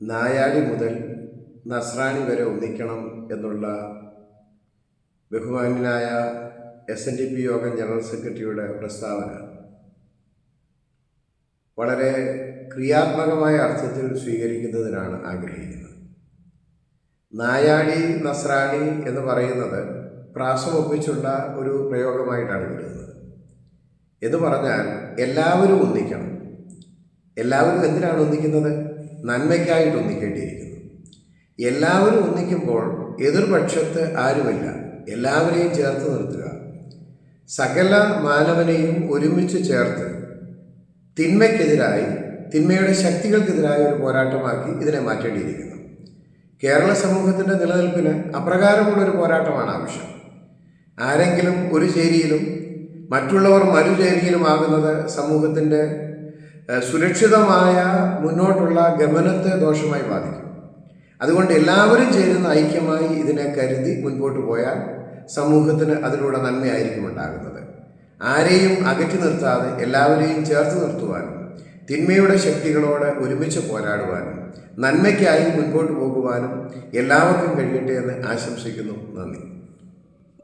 നായാടി മുതൽ നസ്രാണി വരെ ഒന്നിക്കണം എന്നുള്ള ബഹുമാന്യനായ എസ് എൻ ഡി പി യോഗം ജനറൽ സെക്രട്ടറിയുടെ പ്രസ്താവന. വളരെ ക്രിയാത്മകമായ അർത്ഥത്തിൽ സ്വീകരിക്കുന്നതിനാണ് ആഗ്രഹിക്കുന്നത്. നായാടി നസ്രാണി എന്ന് പറയുന്നത് പ്രാസമൊപ്പിച്ചുള്ള ഒരു പ്രയോഗമായിട്ടാണ് വരുന്നത് എന്ന് പറഞ്ഞാൽ എല്ലാവരും ഒന്നിക്കണം. എല്ലാവരും എന്തിനാണ് ഒന്നിക്കുന്നത്? നന്മയ്ക്കായിട്ട് ഒന്നിക്കേണ്ടിയിരിക്കുന്നു. എല്ലാവരും ഒന്നിക്കുമ്പോൾ എതിർപക്ഷത്ത് ആരുമില്ല. എല്ലാവരെയും ചേർത്ത് നിർത്തുക. സകല മാനവനെയും ഒരുമിച്ച് ചേർത്ത് തിന്മയ്ക്കെതിരായി തിന്മയുടെ ശക്തികൾക്കെതിരായ ഒരു പോരാട്ടമാക്കി ഇതിനെ മാറ്റേണ്ടിയിരിക്കുന്നു. കേരള സമൂഹത്തിന്റെ നിലനിൽപ്പിന് അപ്രകാരമുള്ളൊരു പോരാട്ടമാണ് ആവശ്യം. ആരെങ്കിലും ഒരു ചേരിയിലും മറ്റുള്ളവർ മറുചേരിയിലുമാകുന്നത് സമൂഹത്തിന്റെ സുരക്ഷിതമായ മുന്നോട്ടുള്ള ഗമനത്തെ ദോഷമായി ബാധിക്കും. അതുകൊണ്ട് എല്ലാവരും ചേരുന്ന ഐക്യമായി ഇതിനെ കരുതി മുൻപോട്ട് പോയാൽ സമൂഹത്തിന് അതിലൂടെ നന്മയായിരിക്കും ഉണ്ടാകുന്നത്. ആരെയും അകറ്റി നിർത്താതെ എല്ലാവരെയും ചേർത്ത് നിർത്തുവാനും തിന്മയുടെ ശക്തികളോട് ഒരുമിച്ച് പോരാടുവാനും നന്മയ്ക്കായി മുൻപോട്ട് പോകുവാനും എല്ലാവർക്കും കഴിയട്ടെ എന്ന് ആശംസിക്കുന്നു. നന്ദി.